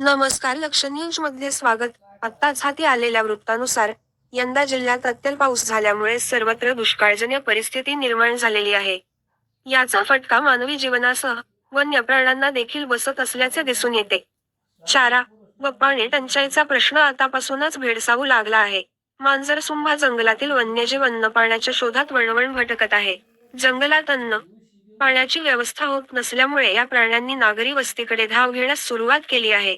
नमस्कार लक्ष न्यूजमध्ये स्वागत. आत्ताच हाती आलेल्या वृत्तानुसार यंदा जिल्ह्यात अत्यल्प पाऊस झाल्यामुळे सर्वत्र दुष्काळजन्य परिस्थिती निर्माण झालेली आहे. याचा फटका मानवी जीवनासह वन्य प्राण्यांना देखील बसत असल्याचे दिसून येते. चारा व पाणी टंचाईचा प्रश्न आतापासूनच भेडसावू लागला आहे. मांजरसुंभा जंगलातील वन्यजीव अन्न पाण्याच्या शोधात वणवण भटकत आहे. जंगलात अन्न पाण्याची व्यवस्था होत नसल्यामुळे या प्राण्यांनी नागरी वस्तीकडे धाव घेण्यास सुरुवात केली आहे.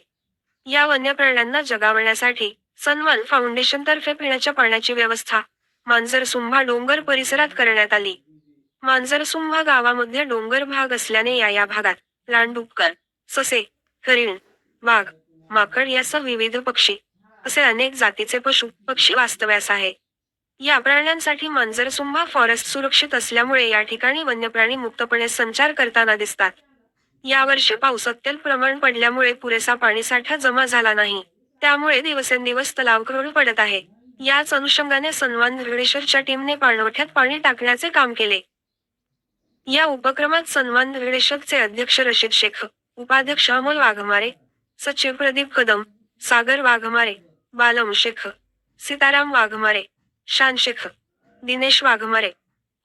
या वन्य प्राण्यांना जगावण्यासाठी सन्मान फाउंडेशन तर्फे पिण्याच्या पाण्याची व्यवस्था मांजरसुंभा डोंगर परिसरात करण्यात आली. मांजरसुंभा गावामध्ये डोंगर भाग असल्याने या या भागात लांडुपकर ससे हरिण वाघ माकड यासह विविध पक्षी असे अनेक जातीचे पशु पक्षी वास्तव्यास आहे. या प्राण्यांसाठी मांजरसुंभा फॉरेस्ट सुरक्षित असल्यामुळे या ठिकाणी वन्यप्राणी मुक्तपणे संचार करताना दिसतात. यावर्षी पाऊस अत्यल्प प्रमाण पडल्यामुळे पुरेसा पाणीसाठा जमा झाला नाही. त्यामुळे दिवसेंदिवस तलाव करून पडत आहे. याच अनुषंगाने सन्मान निर्देशरच्या टीमने पाणवठ्यात पाणी टाकण्याचे काम केले. या उपक्रमात सन्मान निर्देशकचे अध्यक्ष रशीद शेख उपाध्यक्ष अमोल वाघमारे सचिव प्रदीप कदम सागर वाघमारे बालम शेख सीताराम वाघमारे शान शेख दिनेश वाघमारे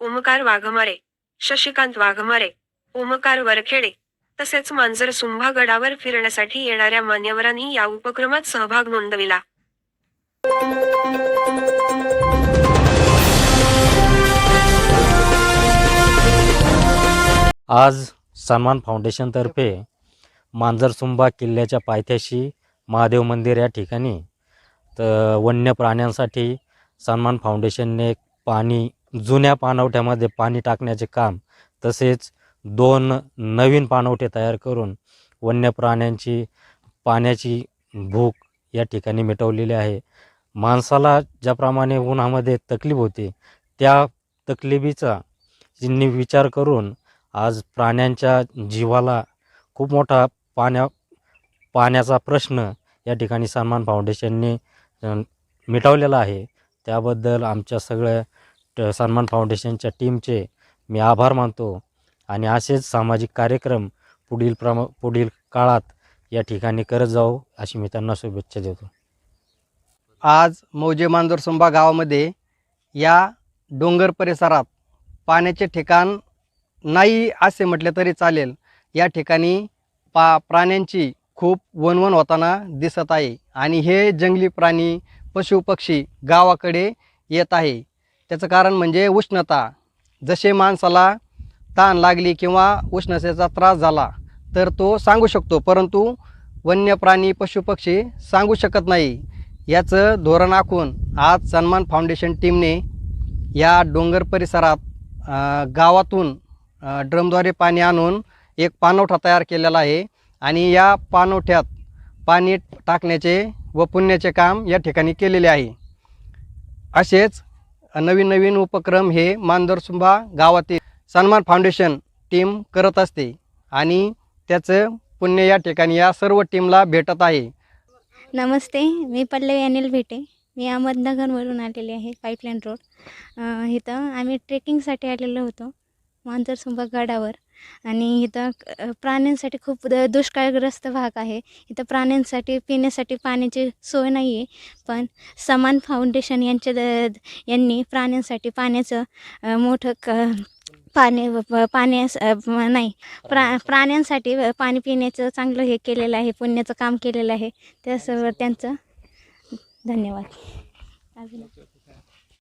ओमकार वाघमारे शशिकांत वाघमारे ओमकार वरखेडे तसेच मांजर सुंभा गडावर फिरण्यासाठी येणाऱ्या मान्यवरांनी या उपक्रमात सहभाग नोंदविला. आज सन्मान फाउंडेशनतर्फे मांजरसुंबा किल्ल्याच्या पायथ्याशी महादेव मंदिर या ठिकाणी तर वन्य प्राण्यांसाठी सन्मान फाउंडेशनने पाणी जुन्या पाणवठ्यामध्ये पाणी टाकण्याचे काम तसेच दोन नवीन पाणवठे तयार करून वन्य प्राण्यांची पाण्याची भूक या ठिकाणी मिटवलेली आहे. माणसाला ज्याप्रमाणे उन्हामध्ये तकलीफ होते त्या तकलिफीचा यांनी विचार करून आज प्राण्यांच्या जीवाला खूप मोठा पाण्या पाण्याचा प्रश्न या ठिकाणी सन्मान फाउंडेशनने मिटवलेला आहे. त्याबद्दल आमच्या सगळ्या ट- सन्मान फाउंडेशनच्या टीमचे मी आभार मानतो आणि असेच सामाजिक कार्यक्रम पुढील प्रम पुढील काळात या ठिकाणी करत जाऊ अशी मी त्यांना शुभेच्छा देतो. आज मौजे मांजरसुंबा गावामध्ये या डोंगर परिसरात पाण्याचे ठिकाण नाही असे म्हटले तरी चालेल. या ठिकाणी पा प्राण्यांची खूप वनवन होताना दिसत आहे. आणि हे जंगली प्राणी पशुपक्षी गावाकडे येत आहे. त्याचं कारण म्हणजे उष्णता. जसे माणसाला ताण लागली किंवा उष्णतेचा त्रास झाला तर तो सांगू शकतो. परंतु वन्य प्राणी पशुपक्षी सांगू शकत नाही. याचं धोरण आखून आज सन्मान फाउंडेशन टीमने या डोंगर परिसरात गावातून ड्रमद्वारे पाणी आणून एक पाणवठा तयार केलेला आहे. आणि या पाणवठ्यात पाणी टाकण्याचे व पुण्याचे काम या ठिकाणी केलेले आहे. असेच नवीन नवीन उपक्रम हे मांदरसुंभा गावातील सन्मान फाउंडेशन टीम करत असते आणि त्याचं पुण्य या ठिकाणी या सर्व टीमला भेटत आहे. नमस्ते मी पल्लवी अनिल भेटे. मी अहमदनगरवरून आलेली आहे पाईपलाईन रोड. इथं आम्ही ट्रेकिंगसाठी आलेलो होतो मांजरसुंबा गडावर. आणि इथं प्राण्यांसाठी खूप द दुष्काळग्रस्त भाग आहे. इथं प्राण्यांसाठी पिण्यासाठी पाण्याची सोय नाही आहे पण समान फाउंडेशन यांच्या द यांनी प्राण्यांसाठी पाण्याचं मोठं क पाणी पाण्यास नाही. प्रा प्राण्यांसाठी पाणी पिण्याचं चांगलं हे केलेलं आहे. पुण्याचं काम केलेलं आहे. त्या त्यांचं धन्यवाद. अजून